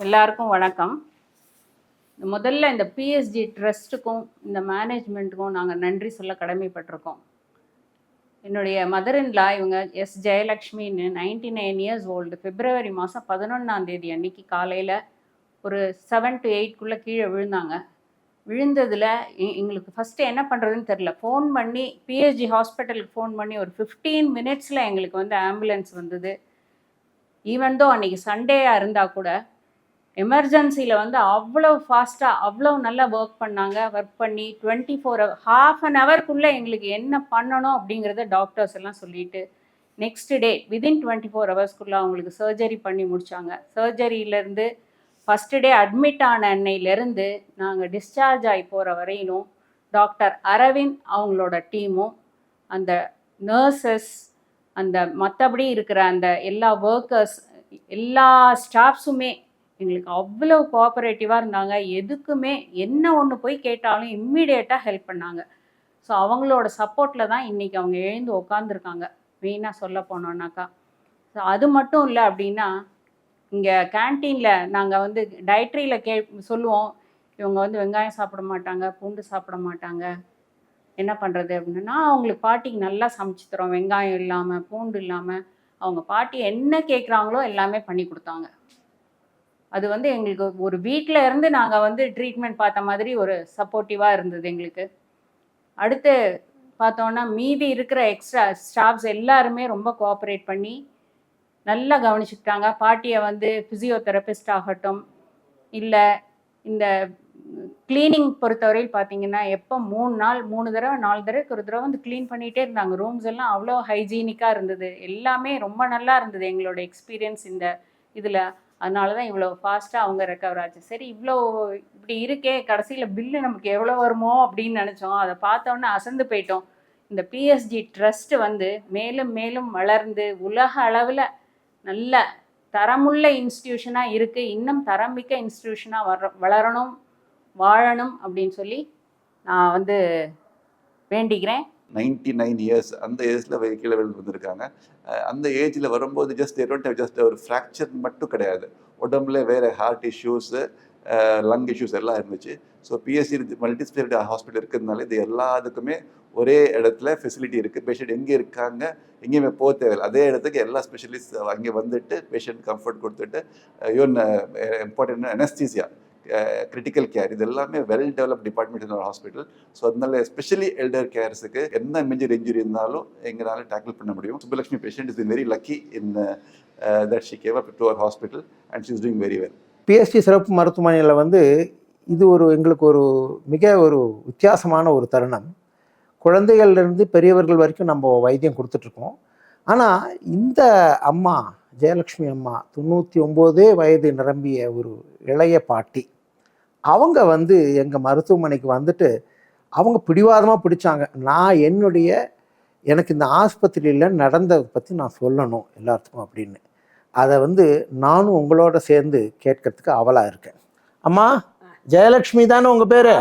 எல்லாருக்கும் வணக்கம். முதல்ல இந்த பிஎஸ்ஜி ட்ரஸ்ட்டுக்கும் இந்த மேனேஜ்மெண்ட்டுக்கும் நாங்கள் நன்றி சொல்ல கடமைப்பட்டிருக்கோம். என்னுடைய மதர் இன்லா இவங்க எஸ் ஜெயலக்ஷ்மின்னு நைன்டி நைன் இயர்ஸ் ஓல்டு பிப்ரவரி மாதம் பதினொன்றாம் தேதி அன்னைக்கு காலையில் ஒரு செவன் டு எயிட்குள்ளே கீழே விழுந்தாங்க. விழுந்ததில் எங்களுக்கு ஃபஸ்ட்டு என்ன பண்ணுறதுன்னு தெரில ஃபோன் பண்ணி பிஎஸ்ஜி ஹாஸ்பிட்டலுக்கு ஃபோன் பண்ணி ஒரு ஃபிஃப்டீன் மினிட்ஸில் எங்களுக்கு வந்து ஆம்புலன்ஸ் வந்தது. ஈவன் தோ அன்றைக்கி சண்டேயாக இருந்தால் கூட எமர்ஜென்சியில் வந்து அவ்வளோ ஃபாஸ்ட்டாக அவ்வளோ நல்லா ஒர்க் பண்ணாங்க. ஒர்க் பண்ணி twenty four hour half an ஹவர்க்குள்ளே எங்களுக்கு என்ன பண்ணணும் அப்படிங்கிறத டாக்டர்ஸ் எல்லாம் சொல்லிட்டு next day within twenty four ஹவர்ஸ்க்குள்ளே அவங்களுக்கு சர்ஜரி பண்ணி முடித்தாங்க சர்ஜரியிலேருந்து ஃபஸ்ட்டு டே அட்மிட் ஆன அன்னையிலேருந்து நாங்கள் டிஸ்சார்ஜ் ஆகி போகிற வரையிலும் டாக்டர் அரவிந்த் அவங்களோட டீமும் அந்த நர்சஸ் அந்த மற்றபடி இருக்கிற அந்த எல்லா ஒர்க்கர்ஸ் எல்லா ஸ்டாஃப்ஸுமே எங்களுக்கு அவ்வளோ கோஆப்ரேட்டிவாக இருந்தாங்க. எதுக்குமே என்ன ஒன்று போய் கேட்டாலும் இம்மிடியேட்டாக ஹெல்ப் பண்ணாங்க. ஸோ அவங்களோட சப்போர்ட்டில் தான் இன்றைக்கி அவங்க எழுந்து உக்காந்துருக்காங்க. மெயினாக சொல்ல போனோன்னாக்கா ஸோ அது மட்டும் இல்லை அப்படின்னா இங்கே கேன்டீனில் நாங்கள் வந்து டயட்ரியில் கே சொல்லுவோம். இவங்க வந்து வெங்காயம் சாப்பிட மாட்டாங்க பூண்டு சாப்பிட மாட்டாங்க. என்ன பண்ணுறது அப்படின்னா அவங்களுக்கு பாட்டிக்கு நல்லா சமைச்சு தரோம் வெங்காயம் இல்லாமல் பூண்டு இல்லாமல் அவங்க பாட்டி என்ன கேட்குறாங்களோ எல்லாமே பண்ணி கொடுத்தாங்க. அது வந்து எங்களுக்கு ஒரு வீட்டில் இருந்து நாங்கள் வந்து ட்ரீட்மெண்ட் பார்த்த மாதிரி ஒரு சப்போர்ட்டிவாக இருந்தது எங்களுக்கு. அடுத்து பார்த்தோன்னா மீதி இருக்கிற எக்ஸ்ட்ரா ஸ்டாஃப்ஸ் எல்லாருமே ரொம்ப கோஆப்ரேட் பண்ணி நல்லா கவனிச்சுக்கிட்டாங்க. பாட்டியை வந்து ஃபிசியோதெரபிஸ்ட் ஆகட்டும் இல்லை இந்த க்ளீனிங் பொறுத்தவரையில் பார்த்தீங்கன்னா எப்போ மூணு நாள் மூணு தடவை நாலு தடவைக்கு ஒரு தடவை வந்து க்ளீன் பண்ணிகிட்டே இருந்தாங்க. ரூம்ஸ் எல்லாம் அவ்வளோ ஹைஜீனிக்காக இருந்தது. எல்லாமே ரொம்ப நல்லா இருந்தது எங்களோட எக்ஸ்பீரியன்ஸ் இந்த இதில். அதனால தான் இவ்வளோ ஃபாஸ்ட்டாக அவங்க ரெக்கவர் ஆச்சு. சரி இவ்வளோ இப்படி இருக்கே கடைசியில் பில்லு நமக்கு எவ்வளோ வருமோ அப்படின்னு நினச்சோம். அதை பார்த்தோன்னே அசந்து போயிட்டோம். இந்த பிஎஸ்ஜி ட்ரஸ்ட் வந்து மேலும் மேலும் வளர்ந்து உலக அளவில் நல்ல தரமுள்ள இன்ஸ்டிடியூஷனாக இருக்குது இன்னும் தரம் மிக்க இன்ஸ்டிடியூஷனாக வர வளரணும் வாழணும் அப்படின்னு சொல்லி நான் வந்து வேண்டிக்கிறேன். நைன்டி நைன் இயர்ஸ் அந்த ஏஜில் கீழே விழுந்து வந்திருக்காங்க. அந்த ஏஜில் வரும்போது ஜஸ்ட் ஜஸ்ட் ஒரு ஃப்ராக்சர் மட்டும் கிடையாது. உடம்புல வேறு ஹார்ட் இஷ்யூஸு லங் இஷ்யூஸ் எல்லாம் இருந்துச்சு. So PSC multi speciality hospital இருக்கிறதுனால இது எல்லாத்துக்குமே ஒரே இடத்துல ஃபெசிலிட்டி இருக்குது பேஷண்ட் எங்கே இருக்காங்க எங்கேயுமே போக தேவையில்லை. அதே இடத்துக்கு எல்லா ஸ்பெஷலிஸ்ட் அங்கே வந்துட்டு பேஷண்ட் கம்ஃபர்ட் கொடுத்துட்டு even important anaesthesia critical care இது எல்லாமே வெல் டெவலப் டிபார்ட்மெண்ட் இந்த ஹாஸ்பிட்டல் ஸோ அதனால எஸ்பெஷலி எல்டர் கேர்ஸுக்கு என்ன மேஜர் இன்ஜுரி இருந்தாலும் எங்களால் டேக்கிள் பண்ண முடியும். Subbulakshmi patient is very lucky in that she gave up to our hospital and she is doing very well PST சிறப்பு மருத்துவமனையில் வந்து இது ஒரு எங்களுக்கு ஒரு மிக ஒரு வித்தியாசமான ஒரு தருணம். குழந்தைகள்லேருந்து பெரியவர்கள் வரைக்கும் நம்ம வைத்தியம் கொடுத்துட்ருக்கோம். ஆனால் இந்த அம்மா ஜெயலக்ஷ்மி அம்மா தொண்ணூற்றி ஒம்போதே வயது நிரம்பிய ஒரு இளைய பாட்டி அவங்க வந்து எங்கள் மருத்துவமனைக்கு வந்துட்டு அவங்க பிடிவாதமாக பிடிச்சாங்க. நான் என்னுடைய எனக்கு இந்த ஆஸ்பத்திரியில் நடந்ததை பற்றி நான் சொல்லணும் எல்லாத்துக்கும் அப்படின்னு. அதை வந்து நானும் உங்களோட சேர்ந்து கேட்கறதுக்கு அவலாக இருக்கேன். அம்மா ஜெயலக்ஷ்மி தானே உங்கள் பேர்?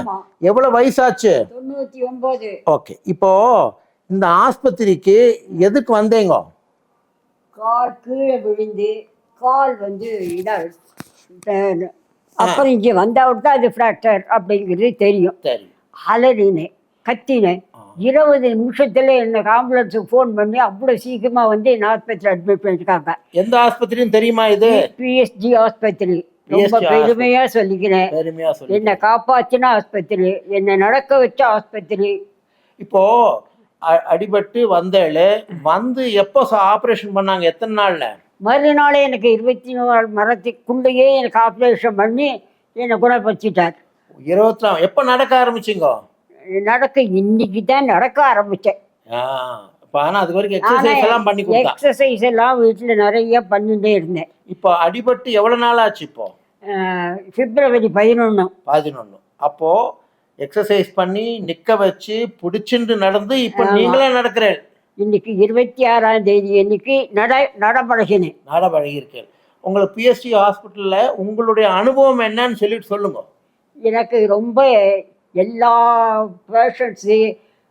எவ்வளோ வயசாச்சு? தொண்ணூத்தி ஒன்பது ஓகே. இப்போ இந்த ஆஸ்பத்திரிக்கு எதுக்கு வந்தீங்க? கால் கீழே விழுந்து கால் வந்து இதா அஹ், அப்புறம் இங்கே வந்தவுட் தான் அது ஃப்ராக்சர் அப்படிங்கிறது தெரியும். அலறினேன். கத்தினேன். இருபது நிமிஷத்துல எனக்கு ஆம்புலன்ஸுக்கு ஃபோன் பண்ணி அவ்வளோ சீக்கிரமா வந்து என்ன ஆஸ்பத்திரி அட்மிட் பண்ணிருக்காங்க எந்த ஆஸ்பத்திரின்னு தெரியுமா இது? பிஎஸ்ஜி ஆஸ்பத்திரி. ரொம்ப பெருமையா சொல்லிக்கிறேன். என்னை காப்பாத்தின ஆஸ்பத்திரி. என்னை நடக்க வச்ச ஆஸ்பத்திரி. இப்போ அடிபட்டு வந்தேளு வந்து எப்போ ஆபரேஷன் பண்ணாங்க? எத்தனை நாள்ல? மறுநாளே எனக்கு இருபத்தி நாலு மரத்துக்குள்ளேயே எனக்கு ஆப்ரேஷன் பண்ணி என்னை குணப்படுத்திட்டார். இருபத்தி நாலு எப்போ நடக்க ஆரம்பிச்சிங்க? நடக்க இன்னைக்கு தான் நடக்க ஆரம்பிச்சேன். ஆ இப்போ ஆனால் அது வரைக்கும் எக்ஸசைஸ் எல்லாம் பண்ணி கொடுத்தா. எக்ஸசைஸ் எல்லாம் வீட்டில் நிறைய பண்ணிட்டே இருந்தேன். இப்போ அடிபட்டு எவ்வளோ நாள் ஆச்சு இப்போ? பிப்ரவரி பதினொன்று பதினொன்று அப்போ எக்ஸசைஸ் பண்ணி நிக்க வச்சு பிடிச்சிண்டு நடந்து இப்போ. நீங்களே நடக்கிறேன். இன்னைக்கு இருபத்தி ஆறாம் தேதி அன்னைக்கு நட நடப்பழகினேன். நட பழகியிருக்கேன் உங்களுக்கு பிஎஸ்டி ஹாஸ்பிட்டலில் உங்களுடைய அனுபவம் என்னன்னு சொல்லிட்டு சொல்லுங்க. எனக்கு ரொம்ப எல்லா பேஷண்ட்ஸு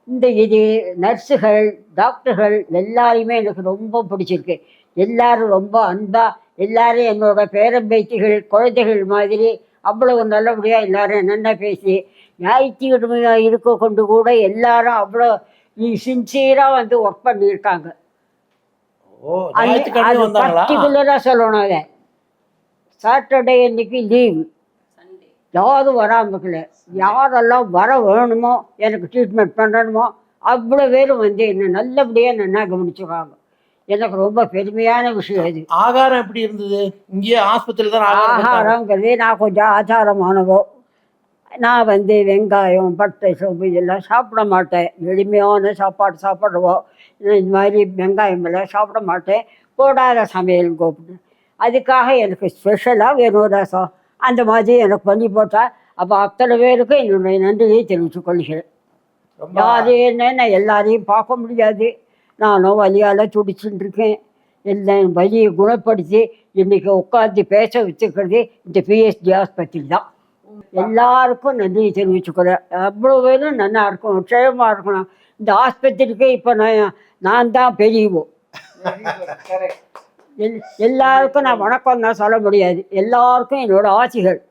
இந்த இது நர்ஸுகள் டாக்டர்கள் எல்லாரையுமே எனக்கு ரொம்ப பிடிச்சிருக்கு. எல்லாரும் ரொம்ப அன்பா எல்லாரும் என்னோட பேரம்பேத்திகள் குழந்தைகள் மாதிரி அவ்வளவு நல்லபடியாக எல்லாரும் என்னென்ன பேசி ஞாயிற்றுக்கிழமையாக இருக்க கொண்டு கூட எல்லாரும் அவ்வளோ சின்சியராக வந்து ஒர்க் பண்ணியிருக்காங்க. ஞாயிற்றுக்கிழமை பர்டிகுலராக சொல்லணும் அதை. சாட்டர்டே அன்னைக்கு லீவு யாரும் வராமக்கல யாரெல்லாம் வர வேணுமோ எனக்கு ட்ரீட்மெண்ட் பண்ணணுமோ அவ்வளோ பேரும் வந்து என்னை நல்லபடியாக நல்லா கவனிச்சுக்காங்க எனக்கு ரொம்ப பெருமையான விஷயம் இது ஆகாரம் எப்படி இருந்தது? இங்கேயே ஆஸ்பத்திரியில் தான். ஆகாரங்கிறது நான் கொஞ்சம் ஆச்சாரமானவோ நான் வந்து வெங்காயம் பட்டை சோம்பு இதெல்லாம் சாப்பிட மாட்டேன். எளிமையான சாப்பாடு சாப்பிடுவோ இந்த மாதிரி வெங்காயம் எல்லாம் சாப்பிட மாட்டேன். போடாத சமையல் கூப்பிட்டு. அதுக்காக எனக்கு ஸ்பெஷலாக வேணும் ரசம் அந்த மாதிரி எனக்கு பண்ணி போட்டால் அப்போ அத்தனை பேருக்கும் என்னுடைய நன்றியை தெரிவித்துக் கொள்கிறேன். யாரு என்ன எல்லாரையும் பார்க்க முடியாது. நானும் வலியால் துடிச்சுட்டு இருக்கேன். எல்லாம் வலியை குணப்படுத்தி இன்னைக்கு உட்காந்து பேச வச்சுக்கிறது இந்த பிஎஸ்டி ஆஸ்பத்திரி தான் எல்லாருக்கும் நன்றி தெரிவிச்சுக்கிறேன் அவ்வளோ பேரும் நல்லா இருக்கும் க்ஷேமமாக இருக்கணும். இந்த ஆஸ்பத்திரிக்கு இப்போ நான் நான் தான் பெரியவோ எல் எல்லாருக்கும் நான் வணக்கம் தான் சொல்ல முடியாது. எல்லாருக்கும் என்னோட ஆசைகள்.